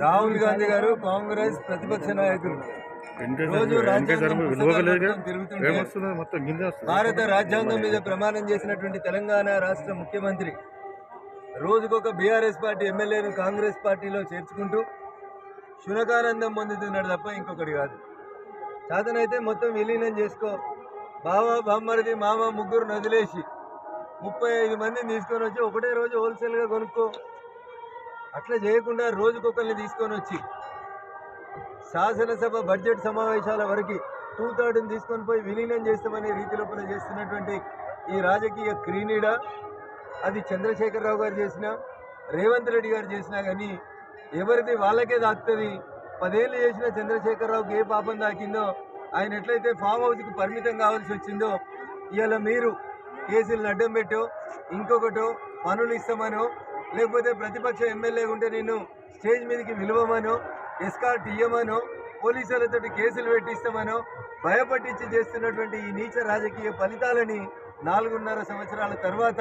రాహుల్ గాంధీ గారు కాంగ్రెస్ ప్రతిపక్ష నాయకులు. రోజు తిరుగుతుంటే. భారత రాజ్యాంగం మీద ప్రమాణం చేసినటువంటి తెలంగాణ రాష్ట్ర ముఖ్యమంత్రి రోజుకొక బీఆర్ఎస్ పార్టీ ఎమ్మెల్యేను కాంగ్రెస్ పార్టీలో చేర్చుకుంటూ శునకానందం పొందుతున్నాడు తప్ప ఇంకొకటి కాదు. చేతనైతే మొత్తం విలీనం చేసుకో. బావ బామ్మరిది మామ ముగ్గురు వదిలేసి ముప్పై ఐదు మందిని తీసుకొని వచ్చి ఒకటే రోజు హోల్సేల్గా కొనుక్కో. అట్లా చేయకుండా రోజుకొకరిని తీసుకొని వచ్చి శాసనసభ బడ్జెట్ సమావేశాల వరకు టూ థర్డ్ని తీసుకొని పోయి విలీనం చేస్తామనే రీతి లోపల చేస్తున్నటువంటి ఈ రాజకీయ క్రీనీడ అది చంద్రశేఖరరావు గారు చేసిన రేవంత్ రెడ్డి గారు చేసినా కానీ ఎవరిది వాళ్ళకే దాక్తుంది. పదేళ్ళు చేసిన చంద్రశేఖరరావుకి ఏ పాపం దాకిందో ఆయన ఎట్లయితే ఫామ్ హౌస్కి పరిమితం కావాల్సి వచ్చిందో ఇవాళ మీరు కేసులను అడ్డం పెట్టో ఇంకొకటో పనులు ఇస్తామనో లేకపోతే ప్రతిపక్ష ఎమ్మెల్యే ఉంటే నేను స్టేజ్ మీదకి విలువమనో ఎస్కార్ట్ ఇయ్యమనో పోలీసులతోటి కేసులు పెట్టిస్తామనో భయపట్టించి చేస్తున్నటువంటి ఈ నీచ రాజకీయ ఫలితాలని నాలుగున్నర సంవత్సరాల తర్వాత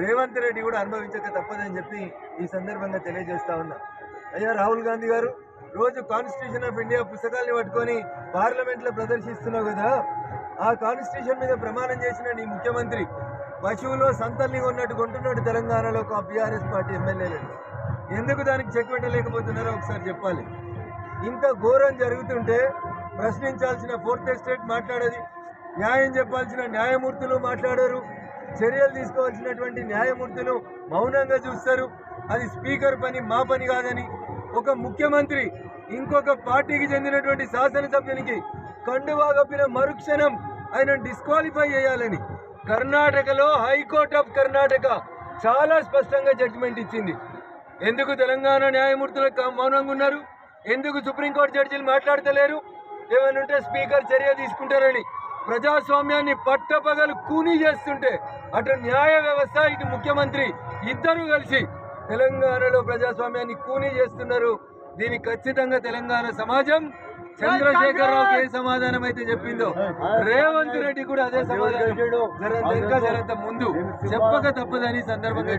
రేవంత్ రెడ్డి కూడా అనుభవించక తప్పదని చెప్పి ఈ సందర్భంగా తెలియజేస్తా ఉన్నా. అయ్యా రాహుల్ గాంధీ గారు రోజు కాన్స్టిట్యూషన్ ఆఫ్ ఇండియా పుస్తకాల్ని పట్టుకొని పార్లమెంట్లో ప్రదర్శిస్తున్నావు కదా. ఆ కాన్స్టిట్యూషన్ మీద ప్రమాణం చేసిన నీ ముఖ్యమంత్రి పశువులో సంతల్ని ఉన్నట్టు కొంటున్నాడు తెలంగాణలో ఒక బీఆర్ఎస్ పార్టీ ఎమ్మెల్యేలు. ఎందుకు దానికి చెక్ పెట్టలేకపోతున్నారో ఒకసారి చెప్పాలి. ఇంత ఘోరం జరుగుతుంటే ప్రశ్నించాల్సిన ఫోర్త్ ఎస్టేట్ మాట్లాడేది న్యాయం చెప్పాల్సిన న్యాయమూర్తులు మాట్లాడారు చర్యలు తీసుకోవాల్సినటువంటి న్యాయమూర్తులు మౌనంగా చూస్తారు. అది స్పీకర్ పని మా పని కాదని ఒక ముఖ్యమంత్రి ఇంకొక పార్టీకి చెందినటువంటి శాసనసభ్యునికి కండువా కప్పిన మరుక్షణం ఆయన డిస్క్వాలిఫై చేయాలని కర్ణాటకలో హైకోర్ట్ ఆఫ్ కర్ణాటక చాలా స్పష్టంగా జడ్జిమెంట్ ఇచ్చింది. ఎందుకు తెలంగాణ న్యాయమూర్తులు మౌనంగా ఉన్నారు? ఎందుకు సుప్రీంకోర్టు జడ్జీలు మాట్లాడతలేరు? ఏమైనా ఉంటే స్పీకర్ చర్య తీసుకుంటారని. ప్రజాస్వామ్యాన్ని పట్టపగలు కూని చేస్తుంటే అటు న్యాయ వ్యవస్థ ఇటు ముఖ్యమంత్రి ఇద్దరూ కలిసి తెలంగాణలో ప్రజాస్వామ్యాన్ని కూని చేస్తున్నారు. దీనికి ఖచ్చితంగా తెలంగాణ సమాజం చంద్రశేఖరరావుకి ఏ సమాధానం అయితే చెప్పిందో రేవంత్ రెడ్డి కూడా అదే సమాధానం. జరంత ఇంకా జరంత ముందు. చెప్పక తప్పదని సందర్భంగా